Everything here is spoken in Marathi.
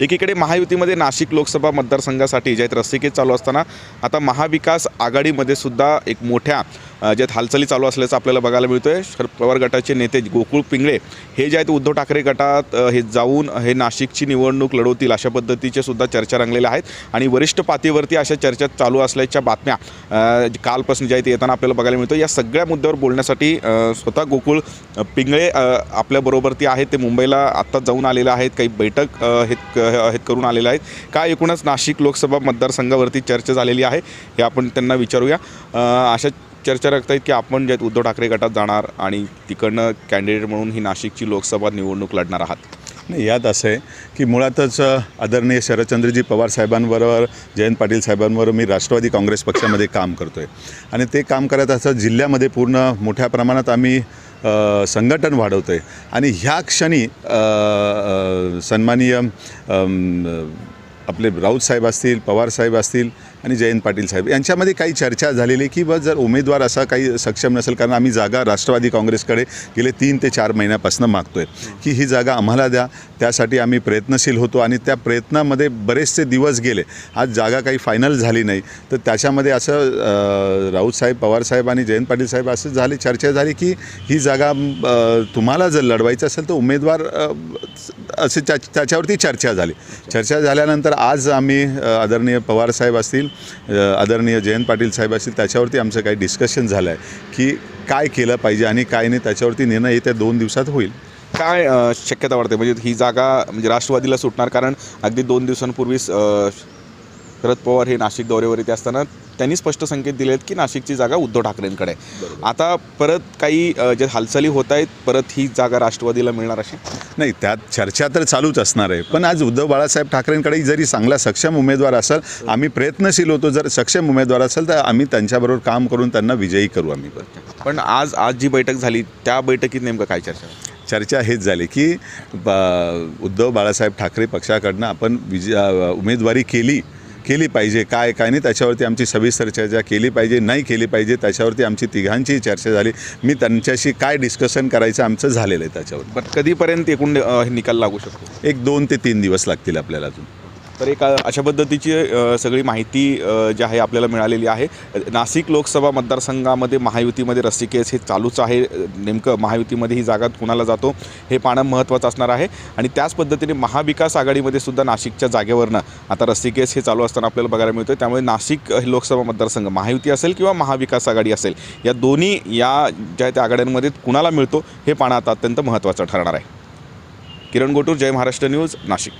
एकीकडे महायुतीमध्ये नाशिक लोकसभा मतदारसंघासाठी ज्यात रस्तिकेत चालू असताना आता महाविकास आघाडीमध्ये सुद्धा एक मोठ्या ज्यात हालचाली चालू असल्याचं आपल्याला बघायला मिळतोय. शरद पवार गटाचे नेते गोकुळ पिंगळे हे जे आहेत उद्धव ठाकरे गटात हे जाऊन हे नाशिकची निवडणूक लढवतील अशा पद्धतीचे सुद्धा चर्चा रंगलेल्या आहेत. आणि वरिष्ठ पातळीवरती अशा चर्चा चालू असल्याच्या बातम्या कालपासून ज्या आहेत येताना आपल्याला बघायला मिळतो या सगळ्या मुद्द्यावर बोलण्यासाठी स्वतः गोकुळ पिंगळे आपल्याबरोबरती आपल्याबरोबर ते आहेत. ते मुंबईला आत्ताच जाऊन आलेले आहेत. काही बैठक हे करून आलेले आहेत. काय एकूणच नाशिक लोकसभा मतदारसंघावरती चर्चा झालेली आहे हे आपण त्यांना विचारूया. अशा चर्चा रखत आहेत की आपण जे उद्धव ठाकरे गटात जाणार आणि तिकडनं कॅन्डिडेट म्हणून ही नाशिकची लोकसभा निवडणूक लढणार आहात. नाही यात असं आहे की मुळातच आदरणीय शरदचंद्रजी पवार साहेबांबरोबर जयंत पाटील साहेबांबरोबर मी राष्ट्रवादी काँग्रेस पक्षामध्ये काम करतो आहे आणि ते काम करत असं जिल्ह्यामध्ये पूर्ण मोठ्या प्रमाणात आम्ही संघटन वाढवतो आहे आणि ह्या क्षणी अ, सन्माननीय आपले राऊत साहेब असतील पवार साहेब असतील आणि जयंत पाटील साहेब यांच्यामध्ये काही चर्चा झालेली की बस जर उमेदवार असा काही सक्षम नसेल कारण आम्ही जागा राष्ट्रवादी काँग्रेसकडे गेले तीन ते चार महिन्यापासून मागतोय की ही जागा आम्हाला द्या त्यासाठी आम्ही प्रयत्नशील होतो आणि त्या प्रयत्नामध्ये बरेचसे दिवस गेले. आज जागा काही फायनल झाली नाही. तर त्याच्यामध्ये असं राऊत साहेब पवार साहेब आणि जयंत पाटील साहेब असं झाले चर्चा झाली की ही जागा तुम्हाला जर लढवायचं असेल तर उमेदवार असे त्या त्याच्यावरती चर्चा झाली. चर्चा झाल्यानंतर आज आम्ही आदरणीय पवार साहेब असतील आदरणीय जयंत पाटील साहेब असतील त्याच्यावरती आमचं काही डिस्कशन झालं आहे की काय केलं पाहिजे आणि काय नाही त्याच्यावरती निर्णय येत्या दोन दिवसात होईल. काय शक्यता वाटते म्हणजे ही जागा म्हणजे राष्ट्रवादीला सुटणार कारण अगदी दोन दिवसांपूर्वीच शरद पवार हे नाशिक दौऱ्यावर येते असताना त्यांनी स्पष्ट संकेत दिले आहेत की नाशिकची जागा उद्धव ठाकरेंकडे आहे. आता परत काही जे हालचाली होत आहेत परत ही जागा राष्ट्रवादीला मिळणार अशी? नाही त्यात चर्चा तर चालूच असणार आहे. पण आज उद्धव बाळासाहेब ठाकरेंकडे जरी चांगला सक्षम उमेदवार असेल आम्ही प्रयत्नशील होतो. जर सक्षम उमेदवार असेल तर आम्ही त्यांच्याबरोबर काम करून त्यांना विजयी करू आम्ही. पण आज आज जी बैठक झाली त्या बैठकीत नेमकं काय चर्चा? चर्चा हेच झाली की ब- उद्धव बाळासाहेब ठाकरे पक्षाकडनं आपण विजय अ, उमेदवारी केली केली पाहिजे काय काय नाही त्याच्यावरती आमची सविस्तर चर्चा केली पाहिजे नाही केली पाहिजे त्याच्यावरती आमची तिघांची चर्चा झाली. मी त्यांच्याशी काय डिस्कशन करायचं आमचं झालेलं आहे त्याच्यावर. पण कधीपर्यंत एकूण हे निकाल लागू शकतो? एक दोन ते तीन दिवस लागतील आपल्याला अजून. तर एक अशा पद्धतीची सगळी माहिती जी आहे आपल्याला मिळालेली आहे. नाशिक लोकसभा मतदारसंघामध्ये महायुतीमध्ये रस्तिकेस हे चालूच आहे. नेमकं महायुतीमध्ये ही जागा कुणाला जातो हे पाहणं महत्त्वाचं असणार आहे. आणि त्याच पद्धतीने महाविकास आघाडीमध्ये सुद्धा नाशिकच्या जागेवरनं आता रस्तिकेस हे चालू असताना आपल्याला बघायला मिळतं त्यामुळे नाशिक हे लोकसभा मतदारसंघ महायुती असेल किंवा महाविकास आघाडी असेल या दोन्ही या ज्या त्या आघाड्यांमध्ये कुणाला मिळतो हे पाहणं आता अत्यंत महत्त्वाचं ठरणार आहे. किरण गोटूर जय महाराष्ट्र न्यूज नाशिक.